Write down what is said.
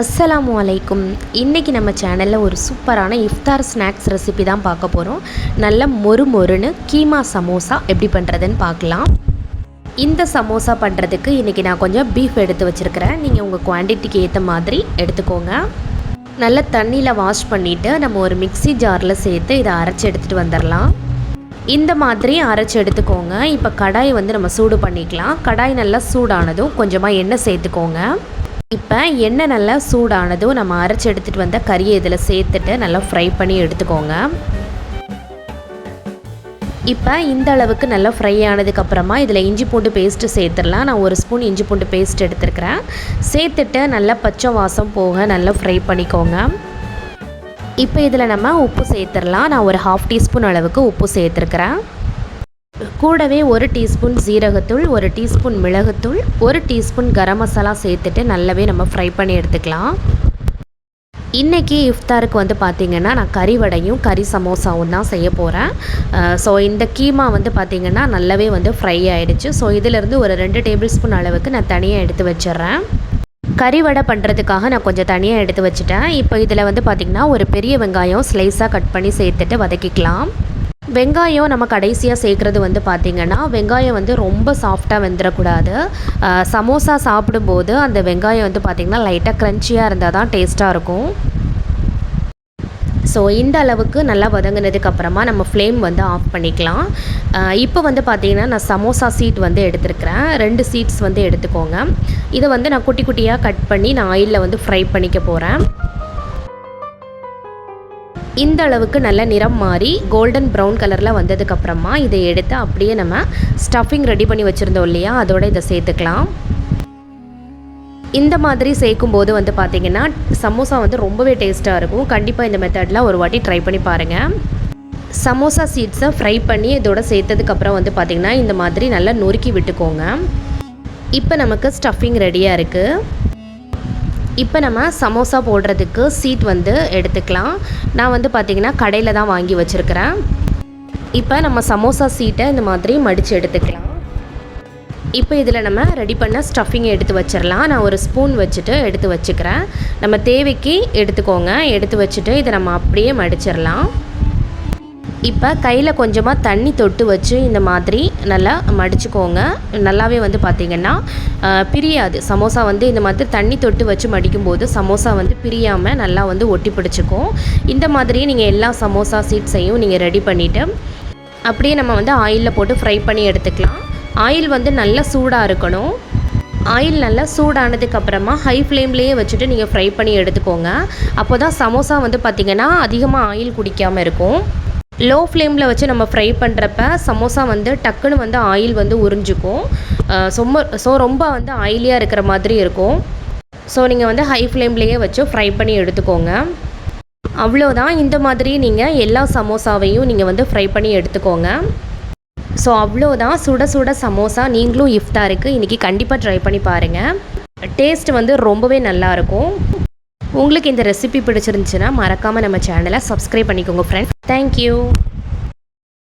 அஸ்ஸலாமு அலைக்கும். இன்றைக்கி நம்ம சேனலில் ஒரு சூப்பரான இஃப்தார் ஸ்நாக்ஸ் ரெசிபி தான் பார்க்க போகிறோம் நல்ல மொறு மொறுன்னு கீமா சமோசா எப்படி பண்ணுறதுன்னு பார்க்கலாம். இந்த சமோசா பண்ணுறதுக்கு இன்றைக்கி நான் கொஞ்சம் பீஃப் எடுத்து வச்சுருக்கிறேன். நீங்கள் உங்கள் குவான்டிட்டிக்கு ஏற்ற மாதிரி எடுத்துக்கோங்க. நல்லா தண்ணியில் வாஷ் பண்ணிவிட்டு நம்ம ஒரு மிக்ஸி ஜாரில் சேர்த்து இதை அரைச்சி எடுத்துகிட்டு வந்துடலாம். இந்த மாதிரி அரைச்சி எடுத்துக்கோங்க. இப்போ கடாய் வந்து நம்ம சூடு பண்ணிக்கலாம். கடாய் நல்லா சூடானதும் கொஞ்சமாக எண்ணெய் சேர்த்துக்கோங்க. இப்போ எண்ணெய் நல்லா சூடானதும் நம்ம அரைச்சி எடுத்துகிட்டு வந்த கறியை இதில் சேர்த்துட்டு நல்லா ஃப்ரை பண்ணி எடுத்துக்கோங்க. இப்போ இந்த அளவுக்கு நல்லா ஃப்ரை ஆனதுக்கப்புறமா இதில் இஞ்சி பூண்டு பேஸ்ட்டு சேர்த்துடலாம். நான் ஒரு ஸ்பூன் இஞ்சி பூண்டு பேஸ்ட் எடுத்துருக்கிறேன். சேர்த்துட்டு நல்லா பச்சை வாசம் போக நல்லா ஃப்ரை பண்ணிக்கோங்க. இப்போ இதில் நம்ம உப்பு சேர்த்துடலாம். நான் ஒரு ஹாஃப் டீஸ்பூன் அளவுக்கு உப்பு சேர்த்துருக்குறேன். கூடவே ஒரு டீஸ்பூன் ஜீரகத்தூள் ஒரு டீஸ்பூன் மிளகுத்தூள் ஒரு டீஸ்பூன் கரம் மசாலா சேர்த்துட்டு நல்லாவே நம்ம ஃப்ரை பண்ணி எடுத்துக்கலாம். இன்றைக்கி இஃப்தாருக்கு வந்து பார்த்திங்கன்னா நான் கறி வடையும் கறி சமோசாவும் தான் செய்ய போகிறேன் ஸோ இந்த கீமா வந்து பார்த்திங்கன்னா நல்லாவே வந்து ஃப்ரை ஆகிடுச்சு ஸோ இதிலேருந்து ஒரு ரெண்டு டேபிள் ஸ்பூன் அளவுக்கு நான் தனியாக எடுத்து வச்சிட்றேன். கறி வடை பண்ணுறதுக்காக நான் கொஞ்சம் தனியாக எடுத்து வச்சுட்டேன். இப்போ இதில் வந்து பார்த்திங்கன்னா ஒரு பெரிய வெங்காயம் ஸ்லைஸாக கட் பண்ணி சேர்த்துட்டு வதக்கிக்கலாம். வெங்காயம் நம்ம கடைசியாக சேர்க்குறது வந்து பார்த்திங்கன்னா வெங்காயம் வந்து ரொம்ப சாஃப்டாக வெந்துடக்கூடாது சமோசா சாப்பிடும்போது அந்த வெங்காயம் வந்து பார்த்திங்கன்னா லைட்டாக க்ரன்ச்சியாக இருந்தால் தான் டேஸ்ட்டாக இருக்கும். ஸோ இந்த அளவுக்கு நல்லா வதங்கினதுக்கப்புறமா நம்ம ஃப்ளேம் வந்து ஆஃப் பண்ணிக்கலாம். இப்போ வந்து பார்த்திங்கன்னா நான் சமோசா சீட் வந்து எடுத்துருக்கிறேன். ரெண்டு சீட்ஸ் வந்து எடுத்துக்கோங்க. இதை வந்து நான் குட்டி குட்டியாக கட் பண்ணி நான் ஆயிலில் வந்து ஃப்ரை பண்ணிக்க போகிறேன் இந்த அளவுக்கு நல்ல நிறம் மாறி கோல்டன் ப்ரௌன் கலரில் வந்ததுக்கப்புறமா இதை எடுத்து அப்படியே நம்ம ஸ்டஃபிங் ரெடி பண்ணி வச்சுருந்தோம் இல்லையா? அதோட இதை சேர்த்துக்கலாம். இந்த மாதிரி சேர்க்கும்போது வந்து பார்த்திங்கன்னா சமோசா வந்து ரொம்பவே டேஸ்ட்டாக இருக்கும். கண்டிப்பாக இந்த மெத்தடில் ஒரு வாட்டி ட்ரை பண்ணி பாருங்கள் சமோசா சீட்ஸை ஃப்ரை பண்ணி இதோட சேர்த்ததுக்கப்புறம் வந்து பார்த்திங்கன்னா இந்த மாதிரி நல்லா நொறுக்கி விட்டுக்கோங்க. இப்போ நமக்கு ஸ்டஃபிங் ரெடியாக இருக்குது இப்போ நம்ம சமோசா போடுறதுக்கு சீட் வந்து எடுத்துக்கலாம். நான் வந்து பார்த்திங்கன்னா கடையில் தான் வாங்கி வச்சுருக்கிறேன். இப்போ நம்ம சமோசா சீட்டை இந்த மாதிரி மடித்து எடுத்துக்கலாம். இப்போ இதில் நம்ம ரெடி பண்ண ஸ்டஃபிங்கை எடுத்து வச்சிடலாம். நான் ஒரு ஸ்பூன் வச்சுட்டு எடுத்து வச்சுக்கிறேன். நம்ம தேவைக்கு எடுத்துக்கோங்க. எடுத்து வச்சுட்டு இதை நம்ம அப்படியே மடிச்சிடலாம். இப்போ கையில் கொஞ்சமாக தண்ணி தொட்டு வச்சு இந்த மாதிரி நல்லா மடிச்சுக்கோங்க. நல்லாவே வந்து பார்த்திங்கன்னா பிரியாது. சமோசா வந்து இந்த மாதிரி தண்ணி தொட்டு வச்சு மடிக்கும்போது சமோசா வந்து பிரியாமல் நல்லா வந்து ஒட்டி பிடிச்சிக்கும். இந்த மாதிரி நீங்கள் எல்லா சமோசா சீட்ஸையும் நீங்கள் ரெடி பண்ணிவிட்டு அப்படியே நம்ம வந்து ஆயிலில் போட்டு ஃப்ரை பண்ணி எடுத்துக்கலாம். ஆயில் வந்து நல்லா சூடாக இருக்கணும். ஆயில் நல்லா சூடானதுக்கப்புறமா ஹை ஃப்ளேம்லேயே வச்சுட்டு நீங்கள் ஃப்ரை பண்ணி எடுத்துக்கோங்க. அப்போ தான் சமோசா வந்து பார்த்திங்கன்னா அதிகமாக ஆயில் குடிக்காமல் இருக்கும். லோ ஃப்ளேமில் வச்சு நம்ம ஃப்ரை பண்ணுறப்ப சமோசா வந்து டக்குன்னு வந்து ஆயில் வந்து உறிஞ்சிக்கும். சொம்ம ஸோ ரொம்ப வந்து ஆயிலியாக இருக்கிற மாதிரி இருக்கும். ஸோ நீங்கள் வந்து ஹை ஃப்ளேம்லேயே வச்சு ஃப்ரை பண்ணி எடுத்துக்கோங்க. அவ்வளோதான் இந்த மாதிரி நீங்கள் எல்லா சமோசாவையும் நீங்கள் வந்து ஃப்ரை பண்ணி எடுத்துக்கோங்க. ஸோ அவ்வளோதான் சுட சுட சமோசா நீங்களும் இஃப்தாருக்கு இன்றைக்கி கண்டிப்பாக ட்ரை பண்ணி பாருங்கள் டேஸ்ட் வந்து ரொம்பவே நல்லாயிருக்கும் உங்களுக்கு இந்த ரெசிபி பிடிச்சிருந்துச்சுன்னா மறக்காமல் நம்ம சேனலை சப்ஸ்கிரைப் பண்ணிக்கோங்க ஃப்ரெண்ட்ஸ் தேங்க்யூ